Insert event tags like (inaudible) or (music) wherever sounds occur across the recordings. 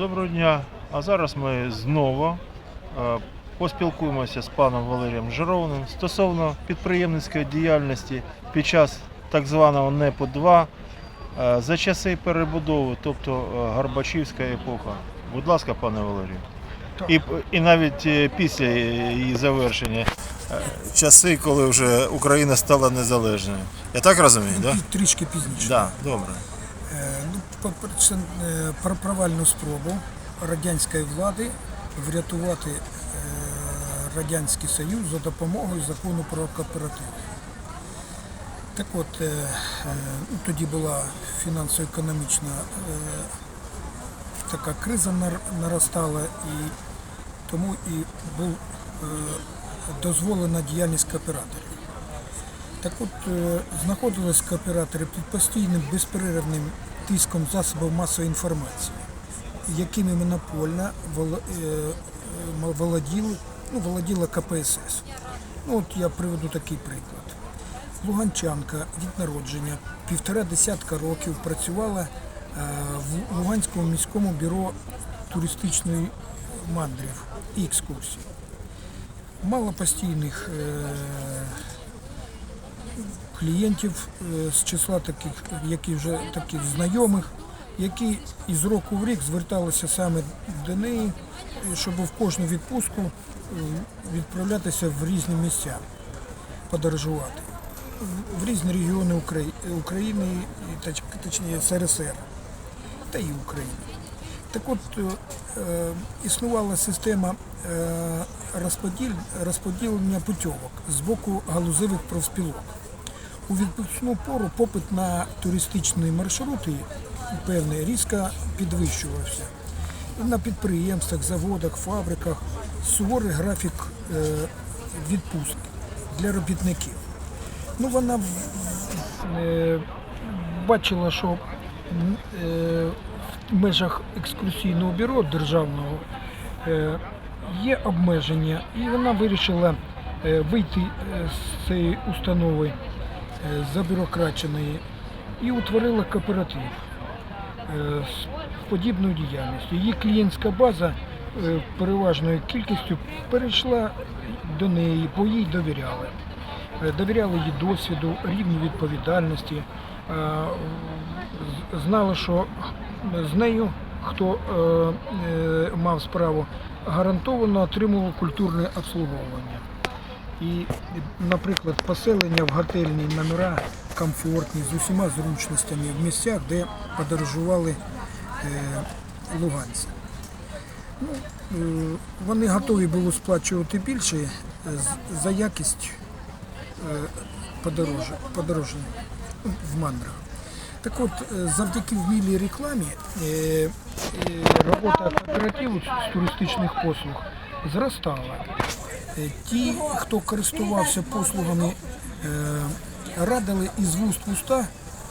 Доброго дня. А зараз ми знову е, поспілкуємося з паном Валерієм Жировним стосовно підприємницької діяльності під час так званого НЕПу 2 е, за часи перебудови, тобто е, Горбачівська епоха. Будь ласка, пане Валерію. І, і навіть після її завершення. Часи, коли вже Україна стала незалежною. Я так розумію, так? І трішки пізніше. Да? добре. Е, про провальну спробу радянської влади врятувати е, Радянський Союз за допомогою закону про кооператив. Так от, е, тоді була фінансово-економічна така криза наростала, і тому і був дозволена діяльність кооператорів. Так от знаходились кооператори під постійним безперервним тиском засобів масової інформації, якими монопольно е, е, володіли, ну, володіла КПСС. Ну, от я приведу такий приклад. Луганчанка від народження півтора десятка років працювала е, в Луганському міському бюро туристичної мандрів і екскурсій. Мало постійних клієнтів е, з числа таких, які вже таких знайомих, які із року в рік зверталися саме до неї, щоб в кожну відпустку е, відправлятися в різні місця, подорожувати. В- різні регіони України, точніше СРСР та і України. Так от е, існувала система розподілення путьовок з боку галузевих профспілок. У відпускну пору попит на туристичні маршрути певний різко підвищувався. На підприємствах, заводах, фабриках суворий графік е, відпустки для робітників. Ну, вона е, бачила, що е, в межах екскурсійного бюро державного є обмеження, і вона вирішила вийти з цієї установи е, забюрократченої і утворила кооператив е, з подібною діяльністю. Її клієнтська база е, переважною кількістю перейшла до неї, бо їй довіряли. Довіряли її досвіду, рівню відповідальності, знали, що з нею, хто мав справу, гарантовано отримував культурне обслуговування. І, наприклад, поселення в готельні номера комфортні, з усіма зручностями в місцях, де подорожували е, луганці. Ну, е, вони готові були сплачувати більше е, за якість подорожень в мандрах. Так от, завдяки вмілій рекламі робота кооперативу з туристичних послуг зростала. Е, Ті, хто користувався послугами, е, радили із вуст уста,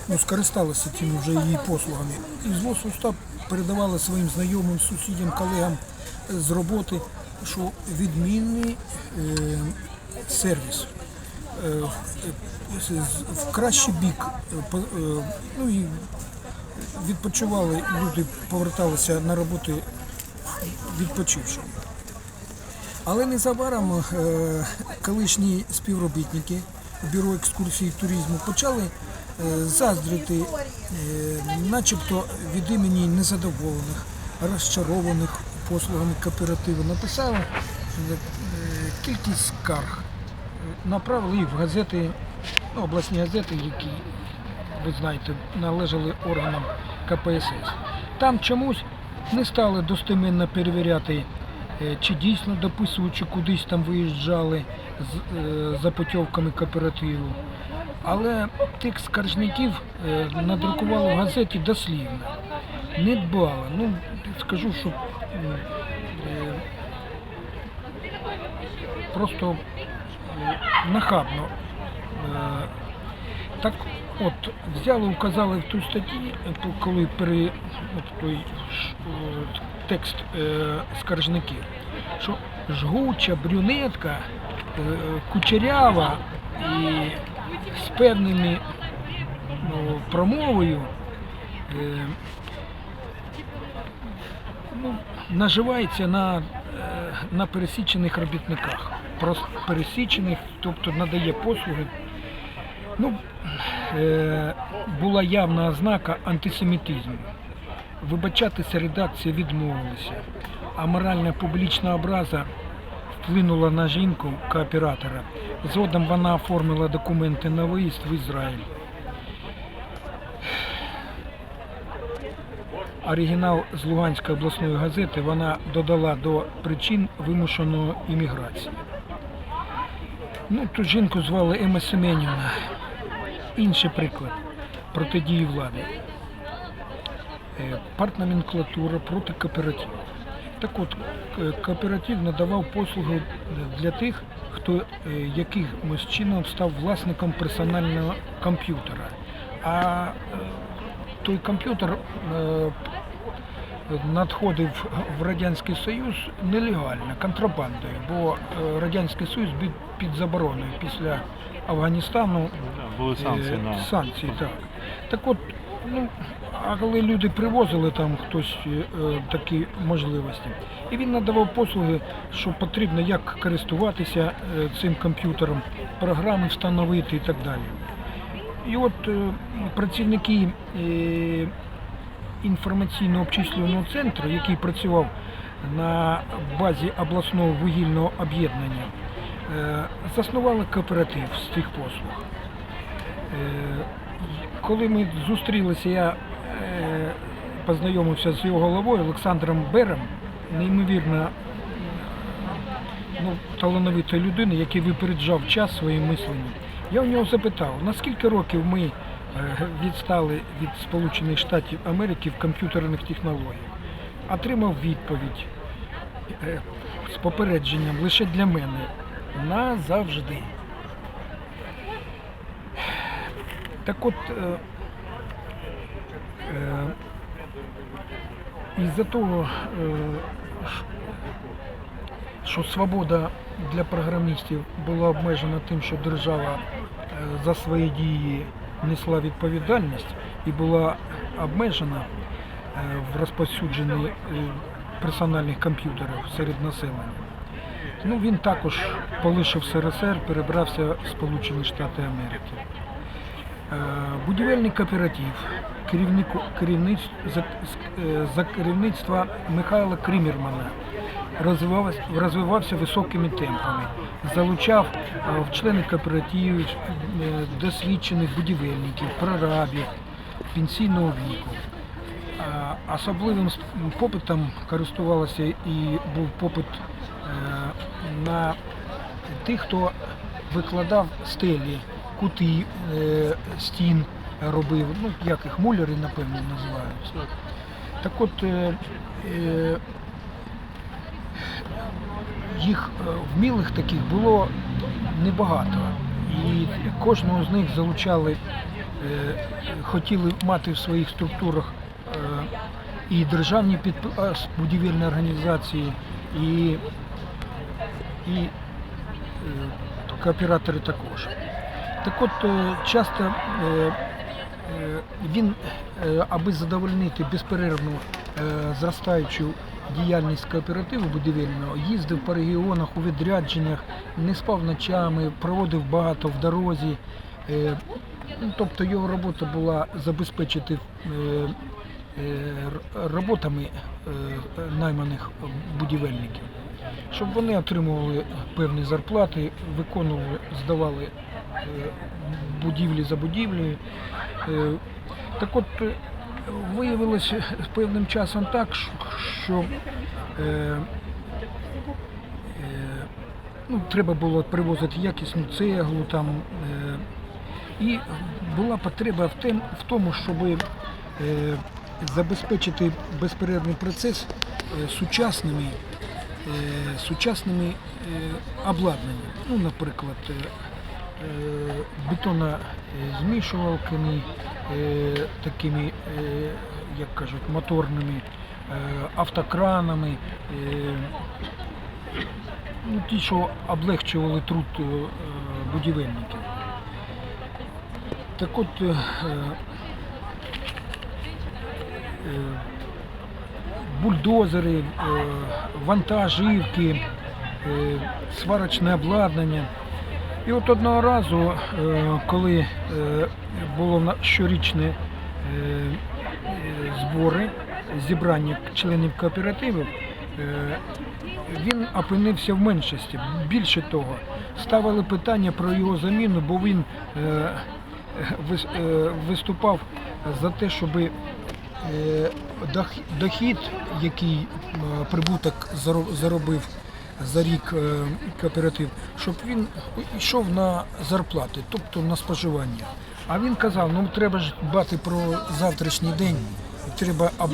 ну, скористалися тими вже її послугами, із вуст уста передавали своїм знайомим, сусідям, колегам е, з роботи, що відмінний сервіс в- кращий бік. Ну і відпочивали, люди поверталися на роботи відпочивши. Але незабаром е, колишні співробітники бюро екскурсій туризму почали е, заздрити, е, начебто від імені незадоволених, розчарованих послугами кооперативу. Написали кількість скарг, направили в газети, ну, обласні газети, які, ви знаєте, належали органам КПСС. Там чомусь не стали достеменно перевіряти, чи дійсно дописуючи кудись там виїжджали е, за путівками кооперативу. Але тих скаржників е, надрукували в газеті дослівно. Не дбали. Ну, скажу, що е, просто е, нахабно. Е, Так от, взяли, указали в ту статті, е, коли пере, от той е, текст е, скаржників, що жгуча брюнетка, е, кучерява і з певними ну, промовою е, ну, наживається на, на пересічених робітниках. Пересічених, тобто надає послуги. Ну, була явна ознака антисемітизму. Вибачатися редакція відмовилася, а моральна публічна образа вплинула на жінку кооператора. Згодом вона оформила документи на виїзд в Ізраїль. Оригінал з Луганської обласної газети вона додала до причин вимушеної імміграції. Ну, ту жінку звали Ема Семенівна. Інший приклад протидії влади. Е, Партноменклатура проти кооперативу. Так от, кооператив надавав послуги для тих, хто е, якимось чином став власником персонального комп'ютера. А е, той комп'ютер надходив в Радянський Союз нелегально, контрабандою, бо Радянський Союз був під забороною після Афганістану Були санкції санкції, так. Так от, ну, а коли люди привозили там хтось е, такі можливості, і він надавав послуги, що потрібно, як користуватися е, цим комп'ютером, програми встановити і так далі. І от е, працівники інформаційно обчислювального центру, який працював на базі обласного вугільного об'єднання, заснували кооператив з цих послуг. Коли ми зустрілися, я познайомився з його головою Олександром Берем, неймовірно ну, талановитої людини, який випереджав час своїм мисленням. Я у нього запитав, наскільки років ми е, відстали від Сполучених Штатів Америки в комп'ютерних технологіях. Отримав відповідь е, з попередженням лише для мене назавжди. Так от, е, е, із-за того, е, що свобода для програмістів була обмежена тим, що держава е, за свої дії несла відповідальність і була обмежена е, в розповсюдженні персональних комп'ютерів серед населення. Ну, він також полишив СРСР, перебрався в Сполучені Штати Америки. Будівельний кооператив, керівнику, керівниць, за, е, за керівництва Михайла Крімермана розвивався, розвивався високими темпами, залучав е, в члени кооперативів е, досвідчених будівельників, прорабів, пенсійного віку. Особливим попитом користувалося і був попит на тих, хто викладав стелі, кути стін робив, ну як їх муляри, напевно, називаються. Так от е, е, їх е, вмілих таких було небагато. І кожного з них залучали, е, хотіли мати в своїх структурах і державні підп- а, с- будівельні організації, і, і кооператори також. Так от часто він, е, аби задовольнити безперервну е, зростаючу діяльність кооперативу будівельного, їздив по регіонах у відрядженнях, не спав ночами, проводив багато в дорозі. Е, ну, Тобто його робота була забезпечити е, е, роботами е, найманих будівельників, щоб вони отримували певні зарплати, виконували, здавали е, будівлі за будівлею. Е, Так от е, виявилося з певним часом так, що- е, е, ну, треба було привозити якісну цеглу там. Е, і була потреба в, тем, в тому, щоб е, забезпечити безперервний процес е, сучасними, е, сучасними е, обладнаннями. Ну, наприклад, е, бетонозмішувалками, е, такими, е, як кажуть, моторними, е, автокранами, е, ну, ті, що облегчували труд е, будівельників. Так от е, е, бульдозери, е, вантажівки, е, сварочне обладнання. І от одного разу, е, коли е, було щорічне е, збори, зібрання членів кооперативів, він опинився в меншості. Більше того, ставили питання про його заміну, бо він вис- виступав за те, щоб дохід, який прибуток заробив за рік е, кооператив, щоб він йшов на зарплати, тобто на споживання. А він казав, ну треба ж дбати про завтрашній день, треба, е,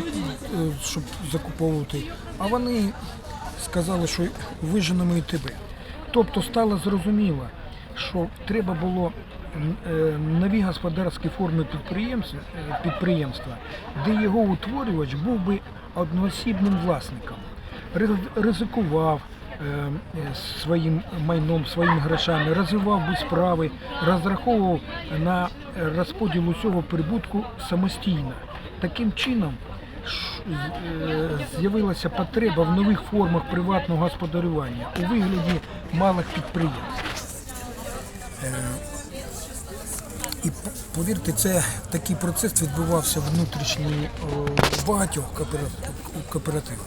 щоб закуповувати. А вони сказали, що виженемо і тебе. Тобто стало зрозуміло, що треба було е, нові господарські форми підприємства, підприємства, де його утворювач був би одноосібним власником, Ри- ризикував своїм майном, своїми грошами, розвивав би справи, розраховував на розподіл усього прибутку самостійно. Таким чином е, з'явилася потреба в нових формах приватного господарювання у вигляді малих підприємств. Е, І повірте, це такий процес відбувався внутрішній багатьох кооперативах.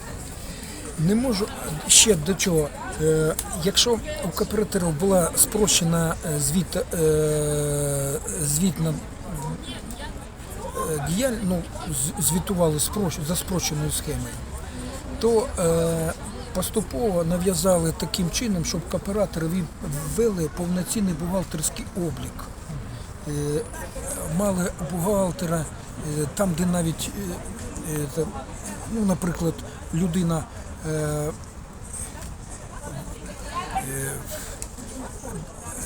Не можу ще до чого. Е, якщо у кооперативів була спрощена е, звіт, е, звітна е, діяль, ну, звітували за спрощеною схемою, то е, поступово нав'язали таким чином, щоб кооператори ввели повноцінний бухгалтерський облік. Е, мали бухгалтера е, там, де навіть, е, е, ну, наприклад, людина е, е,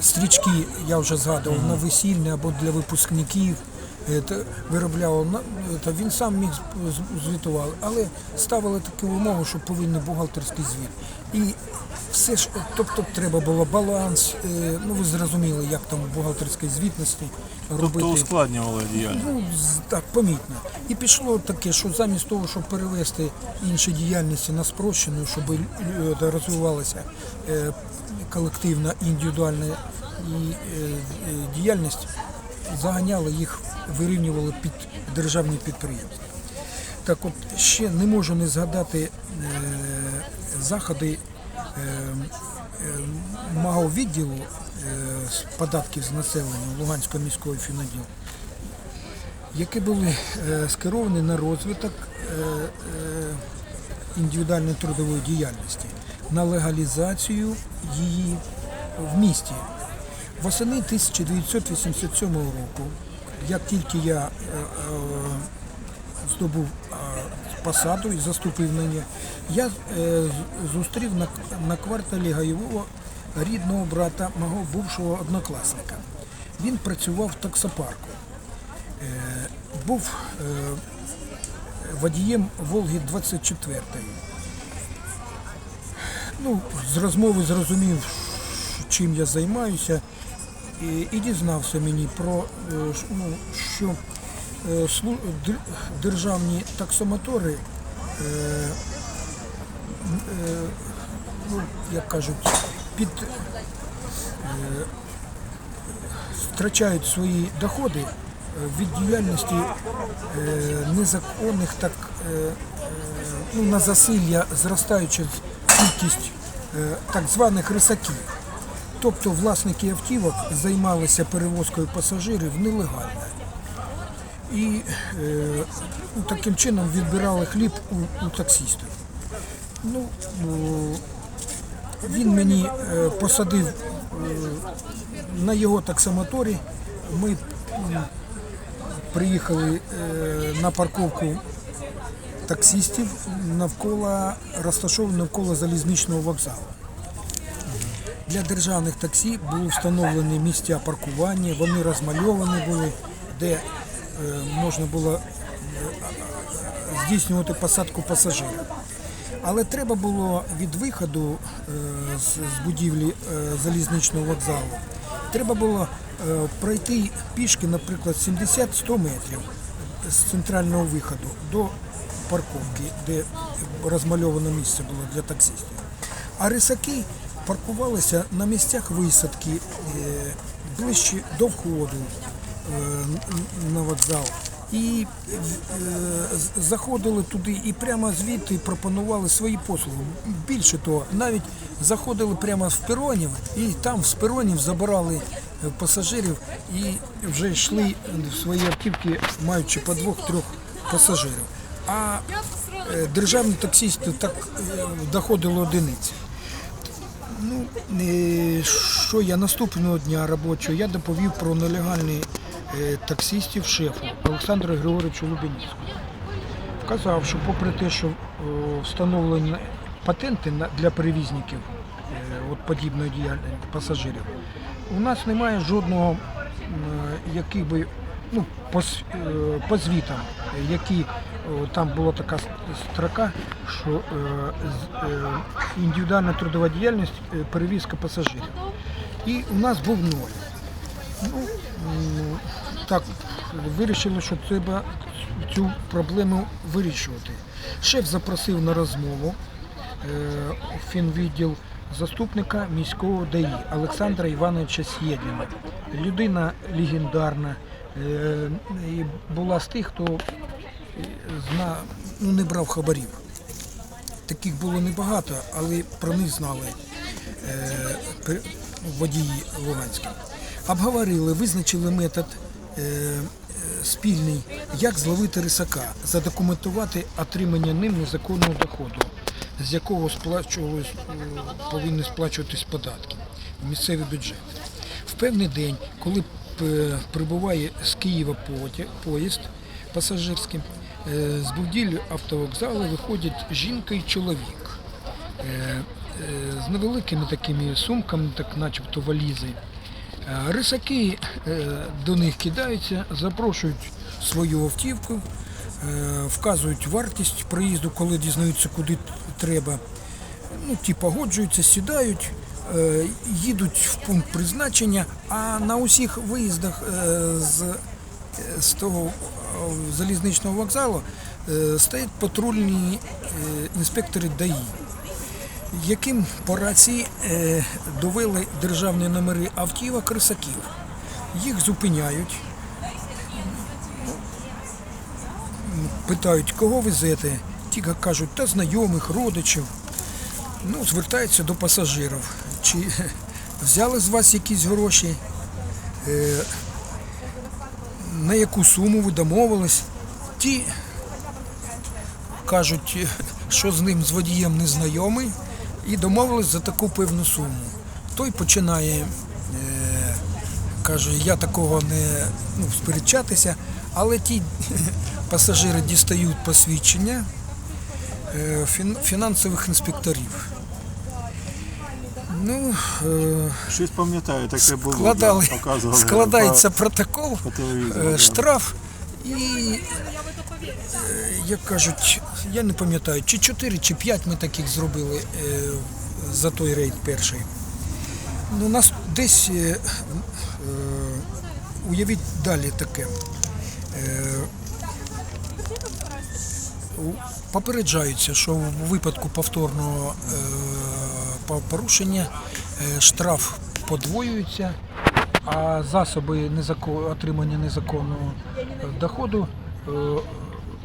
стрічки, я вже згадував, на весільне або для випускників. е, Виробляв та він сам міг звітувати, але ставили таку умову, що повинен бухгалтерський звіт. І все ж, тобто треба було баланс, е, ну ви зрозуміли, як там в бухгалтерській звітності робити. Тобто ускладнювали діяльність. Ну, з- так, помітно. І пішло таке, що замість того, щоб перевести інші діяльності на спрощену, щоб е, розвивалася е, колективна індивідуальна і, е, е, діяльність, заганяли їх, вирівнювали під державні підприємства. Так от ще не можу не згадати е, заходи е, е, мого відділу е, з податків з населення Луганського міського фіноділу, які були е, скеровані на розвиток е, е, індивідуальної трудової діяльності, на легалізацію її в місті. Восени 1987 року, як тільки я е, е, здобув е, посаду і заступив на неї, я е, зустрів на, на кварталі Гаєвого рідного брата мого бувшого однокласника. Він працював в таксопарку. Е, був е, водієм Волги 24 Ну, з розмови зрозумів, чим я займаюся, і, і дізнався мені про е, ну, що державні таксомотори, е, е, ну, як кажуть, під е, втрачають свої доходи е, від діяльності е, незаконних, так е, е, ну, на засилля зростаюча кількість е, так званих рисаків. Тобто власники автівок займалися перевозкою пасажирів нелегально. І е, ну, таким чином відбирали хліб у, у таксістів. Ну, він мені е, посадив е, на його таксомоторі. Ми приїхали е, на парковку таксістів навколо розташованого навколо залізничного вокзалу. Для державних таксі були встановлені місця паркування, вони розмальовані були, де можна було е, здійснювати посадку пасажирів. Але треба було від виходу е, з, будівлі е, залізничного вокзалу, треба було е, пройти пішки, наприклад, 70-100 метрів з центрального виходу до парковки, де розмальоване місце було для таксистів. А рисаки паркувалися на місцях висадки е, ближче до входу е, на вокзал. І е, заходили туди і прямо звідти пропонували свої послуги. Більше того, навіть заходили прямо з перонів і там з перонів забирали е, пасажирів і вже йшли в свої автівки, маючи по двох-трьох пасажирів. А е, державні таксисти так е, доходили одиниці. Ну, е, що я наступного дня робочого я доповів про нелегальний е, таксистів шефу Олександру Григоровичу Лубінському. Вказав, що попри те, що е, встановлені патенти для перевізників е, от подібної діяльності пасажирів, у нас немає жодного е, який би ну, по, е, по звітам, е, які там була така строка, що е, е, індивідуальна трудова діяльність е, перевізка пасажирів. І у нас був ноль. Ну, так, вирішили, що треба цю проблему вирішувати. Шеф запросив на розмову е, фінвідділ заступника міського ДАІ Олександра Івановича Сєдіна. Людина легендарна, е, і була з тих, хто е, зна, ну, не брав хабарів. Таких було небагато, але про них знали водії Луганські. Обговорили, визначили метод спільний, як зловити рисака, задокументувати отримання ним незаконного доходу, з якого е, повинні сплачуватись податки в місцевий бюджет. В певний день, коли е, прибуває з Києва поїзд пасажирський, е, з будівлі автовокзалу виходять жінка і чоловік е, е, з невеликими такими сумками, так начебто валізи. Е, Рисаки е, до них кидаються, запрошують свою автівку, е, вказують вартість проїзду, коли дізнаються, куди треба. Ну, ті погоджуються, сідають, їдуть в пункт призначення, а на усіх виїздах з, з того залізничного вокзалу стоять патрульні інспектори ДАІ яким по рації е, довели державні номери автівок рисаків. Їх зупиняють, питають, кого везете. Ті кажуть, та знайомих, родичів. Ну, звертаються до пасажирів. Чи взяли з вас якісь гроші? Е, на яку суму ви домовились? Ті кажуть, що з ним з водієм не знайомий, і домовились за таку певну суму. Той починає, е, каже, я такого не ну, сперечатися, але ті (laughs) пасажири дістають посвідчення е, фін- фінансових інспекторів. Ну, е, Щось пам'ятаю, таке було. складали, показували складається по, протокол, по штраф і, як кажуть, я не пам'ятаю, чи 4, чи 5 ми таких зробили е, за той рейд перший. Ну, нас десь, е, е, уявіть далі таке. Попереджаються, що в випадку повторного порушення штраф подвоюється, а засоби отримання незаконного доходу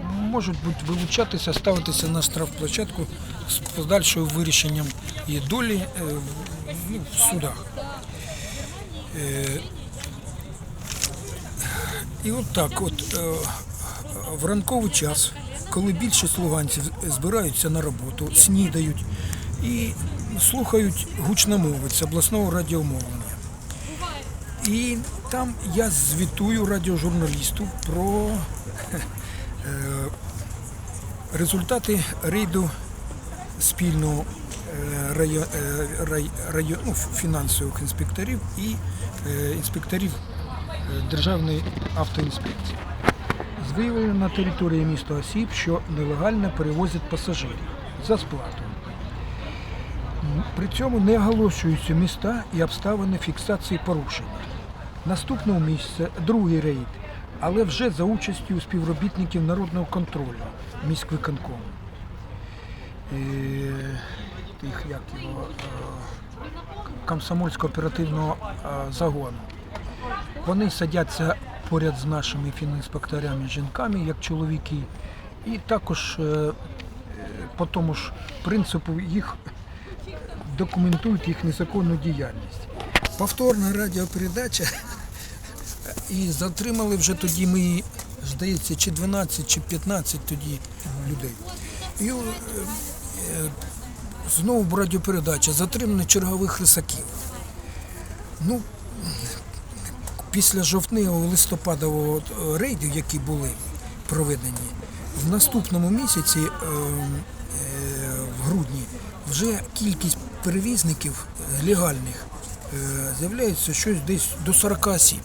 можуть бути вилучатися, ставитися на штрафплощадку з подальшим вирішенням і долі е, ну, в судах. Е, І от так, от е, в ранковий час, коли більшість луганців збираються на роботу, снідають і слухають гучномовець обласного радіомовлення. І там я звітую радіожурналісту про результати рейду спільного е, райо, е, рай, райо, ну, фінансових інспекторів і е, інспекторів е, Державної автоінспекції. Виявлено на території міста осіб, що нелегально перевозять пасажирів за сплату. При цьому не оголошуються міста і обставини фіксації порушення. Наступного місяця другий рейд але вже за участю співробітників народного контролю міськвиконкому. Е, Тих, як його, е, комсомольсько оперативного е, загону. Вони садяться поряд з нашими фінінспекторами жінками, як чоловіки, і також по тому ж принципу їх документують їх незаконну діяльність. Повторна радіопередача, і затримали вже тоді ми, здається, чи 12, чи 15 тоді людей. І е, е, знову радіопередача, затримано чергових рисаків. Ну, після жовтневого листопадового е, рейдів, які були проведені, в наступному місяці, в грудні, вже кількість перевізників легальних з'являється щось десь до 40 осіб.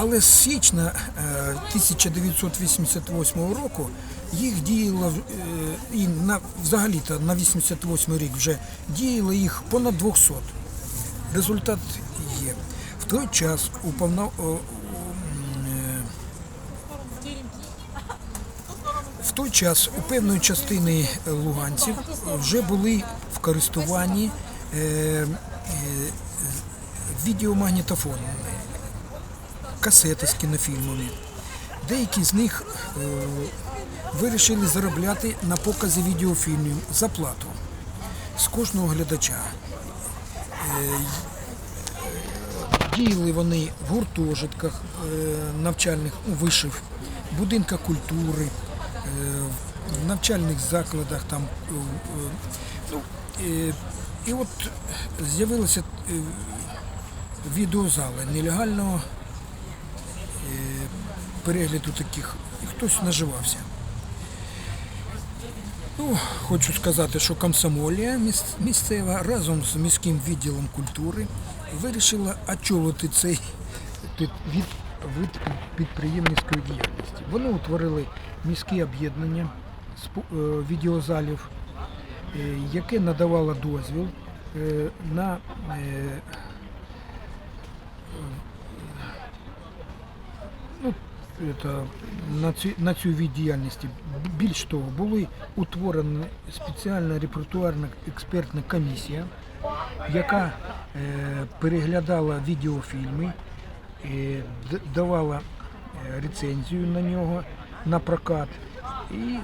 Але з січня е, 1988 року їх діяло е, і на взагалі-то на 88 рік вже діяло їх понад 200. Результат є. В той час у повно, о, о, м, е, в той час у певної частини е, луганців вже були в користуванні е, е, відеомагнітофонами, касети з кінофільмами. Деякі з них е, вирішили заробляти на показі відеофільмів за плату з кожного глядача. Діяли вони в гуртожитках е, навчальних ну, вишив, будинках культури, е, в навчальних закладах там. е, е, Ну, е, і от з'явилися е, відеозали нелегального е, перегляду таких, і хтось наживався. Ну, хочу сказати, що комсомолія місцева разом з міським відділом культури вирішила очолити цей від, вид підприємницької діяльності. Вони утворили міське об'єднання спо- е, відеозалів, е, яке надавало дозвіл е, на на, цю, на цю від діяльності. Більш того, були утворена спеціальна репертуарна експертна комісія, яка е, переглядала відеофільми, е, давала е, рецензію на нього на прокат, і е,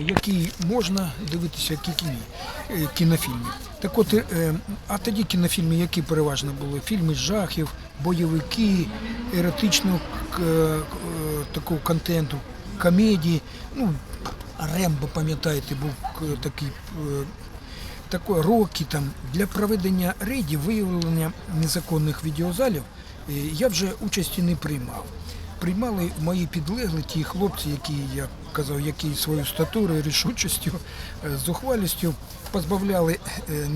який можна дивитися, кінофільми. Так от, е, а тоді кінофільми, які переважно були? Фільми з жахів, бойовики, еротичного е, такого контенту, комедії. Ну, Рембо, пам'ятаєте, був такий е, такої роки там для проведення рейдів, виявлення незаконних відеозалів е, я вже участі не приймав. Приймали мої підлеглі, ті хлопці, які я казав, які свою статурою, рішучістю, е, зухвалістю позбавляли е,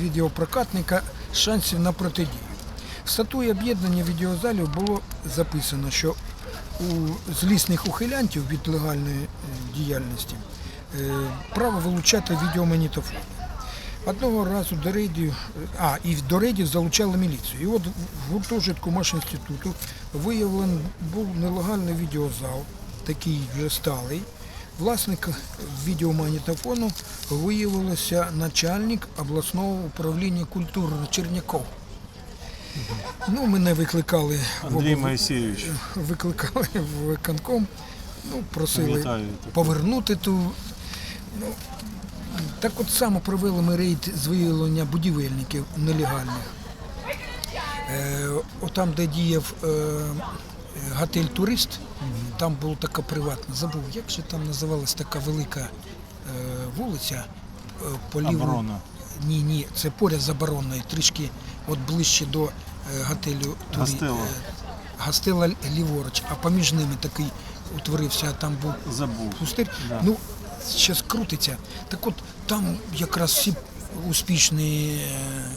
відеопрокатника шансів на протидію. В статуї об'єднання відеозалів було записано, що у злісних ухилянтів від легальної е, діяльності е, право вилучати відеомагнітофон. Одного разу до рейдів, а, і до рейдів залучали міліцію. І от в гуртожитку Машинституту виявлений був нелегальний відеозал, такий вже сталий. Власник відеомагнітофону виявилося начальник обласного управління культури Черняков. Ну, мене викликали в Андрій Моїсеєвич, викликали в виконком, ну, просили Вітаю повернути ту. Ну, так от само провели ми рейд з виявлення будівельників нелегальних. Е, отам, де діяв е, готель Турист, там була така приватна, забув, як же там називалась така велика е, вулиця е, по лівому- оборона. Ні, ні, це поряд з трішки от ближче до е, готелю Турі. Гастело. е, ліворуч, а поміж ними такий утворився, а там був Забув. пустир. Да. Ну, зараз крутиться. Так от там якраз всі успішні, е,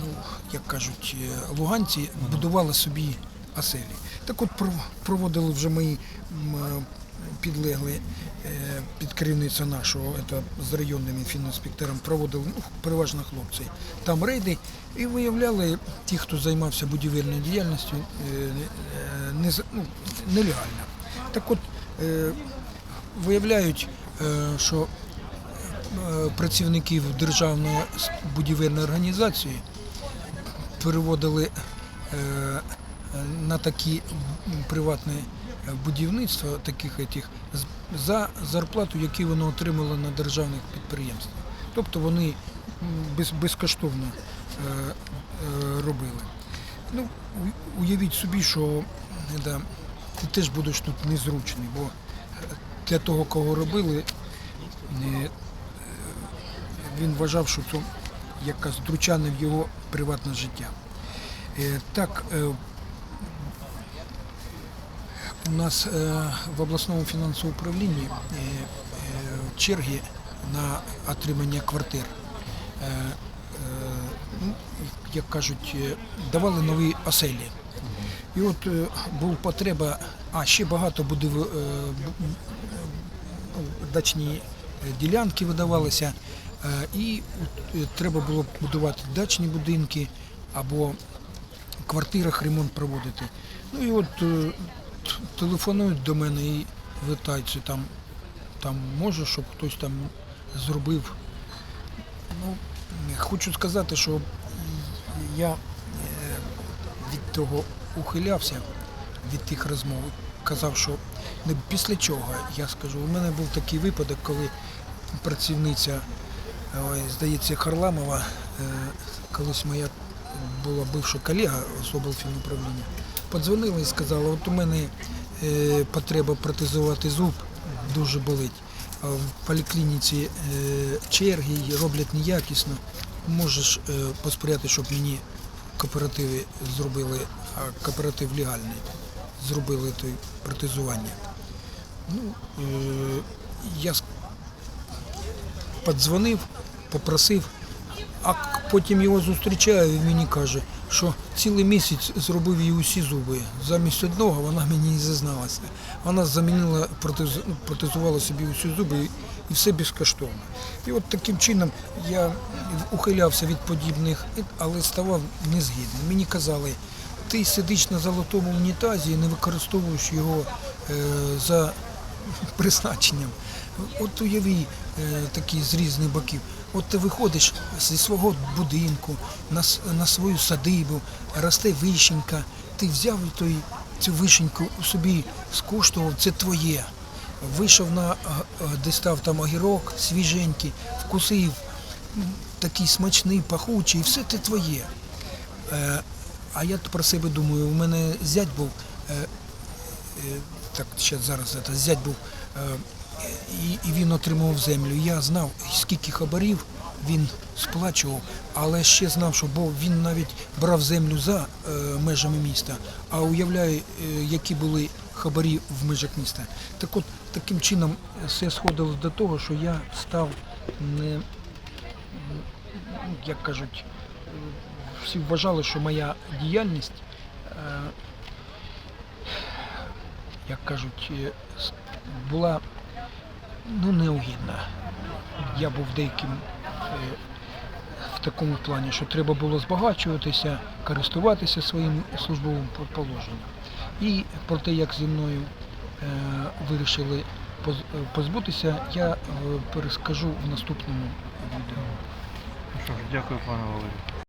ну, як кажуть, луганці будували собі оселі. Так от пров- проводили вже мої м, е, під керівництво нашого, це з районним фінінспектором проводили ну, переважно хлопці. Там рейди і виявляли ті, хто займався будівельною діяльністю, е, е, ну, нелегально. Так от виявляють, що працівників державної будівельної організації переводили на такі м, е, будівництво таких етих, з- за зарплату, які вони отримали на державних підприємствах. Тобто вони без, безкоштовно е, е, робили. Ну, уявіть собі, що да, ти теж будеш тут незручний, бо для того, кого робили, е, він вважав, що це якась втручання в його приватне життя. Е, Так, е, у нас е, в обласному фінансовому управлінні е, е, черги на отримання квартир. Ну, Як кажуть, давали нові оселі. І от була потреба, а ще багато буде в- е, бу- ну, дачні ділянки видавалися, і треба було будувати дачні будинки або в квартирах ремонт проводити. Ну і от телефонують до мене і витаються там, там може, щоб хтось там зробив. Ну, хочу сказати, що я е, від того ухилявся, від тих розмов. Казав, що не після чого я скажу. У мене був такий випадок, коли працівниця, здається, Харламова, е, колись моя була бивша колега з облфінуправління, подзвонила і сказала, от у мене е, потреба протезувати зуб, дуже болить. А в поліклініці е, черги роблять неякісно. Можеш е, посприяти, щоб мені кооперативи зробили, а кооператив легальний, зробили той протезування. Ну, я подзвонив, попросив, а потім його зустрічаю, він мені каже, що цілий місяць зробив їй усі зуби. Замість одного вона мені і зізналася. Вона замінила, протез, протезувала собі усі зуби і- і все безкоштовно. І от таким чином я ухилявся від подібних, але ставав незгідним. Мені казали, ти сидиш на золотому унітазі і не використовуєш його е, за призначенням. От уяві е, такі з різних боків. От ти виходиш зі свого будинку на, на свою садибу, росте вишенька, ти взяв той, цю вишеньку собі скуштував, це твоє. Вийшов на е, е, став там огірок свіженький, вкусив, такий смачний, пахучий, все це твоє. Е, а я про себе думаю, у мене зять був, е, е, так зараз зять був, і, і він отримував землю. Я знав, скільки хабарів він сплачував, але ще знав, що бо він навіть брав землю за е, межами міста, а уявляю, е, які були хабарі в межах міста. Так от таким чином все сходило до того, що я став не, як кажуть, всі вважали, що моя діяльність, е, як кажуть, е, була ну, неугідна. Я був деяким е, в такому плані, що треба було збагачуватися, користуватися своїм службовим положенням. І про те, як зі мною е, вирішили е, позбутися, я перескажу в наступному відео. Ну дякую, пане Валерію.